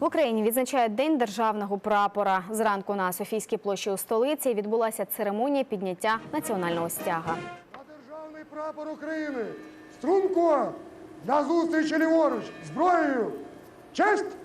В Україні відзначають День державного прапора. Зранку на Софійській площі у столиці відбулася церемонія підняття національного стяга. Державний прапор України струнко на зустрічі ліворуч зброєю. Честь!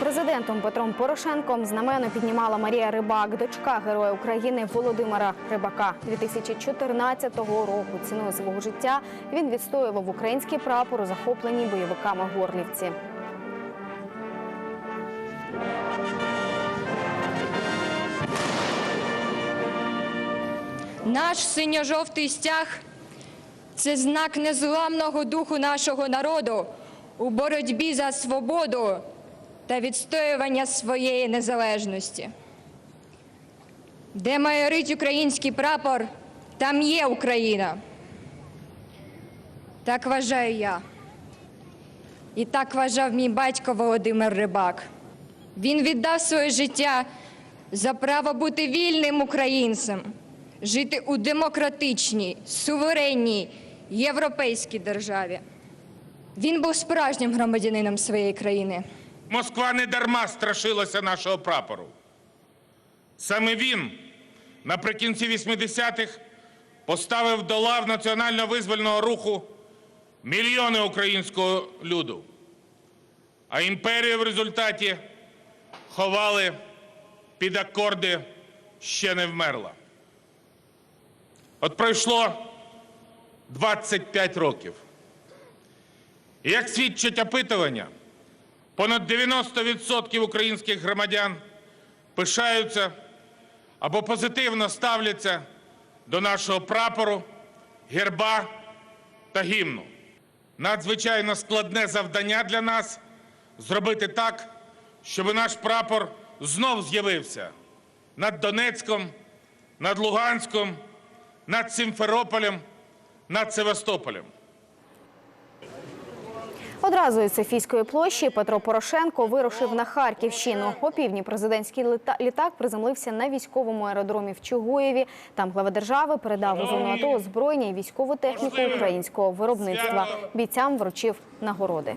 Президентом Петром Порошенком знамено піднімала Марія Рибак, дочка Героя України Володимира Рибака. 2014 року ціною свого життя він відстоював український прапор у захопленій бойовиками Горлівці. Наш синьо-жовтий стяг це знак незламного духу нашого народу у боротьбі за свободу та відстоювання своєї незалежності. Де майорить український прапор, там є Україна. Так вважаю я. І так вважав мій батько Володимир Рибак. Він віддав своє життя за право бути вільним українцем, жити у демократичній, суверенній європейській державі. Він був справжнім громадянином своєї країни. Москва не дарма страшилася нашого прапору. Саме він наприкінці 80-х поставив до лав національно-визвольного руху мільйони українського люду. А імперію в результаті ховали під акорди ще не вмерла. От пройшло 25 років. І як свідчать опитування, Понад 90% українських громадян пишаються або позитивно ставляться до нашого прапору, герба та гімну. Надзвичайно складне завдання для нас зробити так, щоб наш прапор знов з'явився над Донецьком, над Луганськом, над Сімферополем, над Севастополем. Одразу із Софійської площі Петро Порошенко вирушив на Харківщину. О півдні президентський літа- літак приземлився на військовому аеродромі в Чугуєві. Там глава держави передав у зону АТО озброєння і військову техніку українського виробництва. Бійцям вручив нагороди.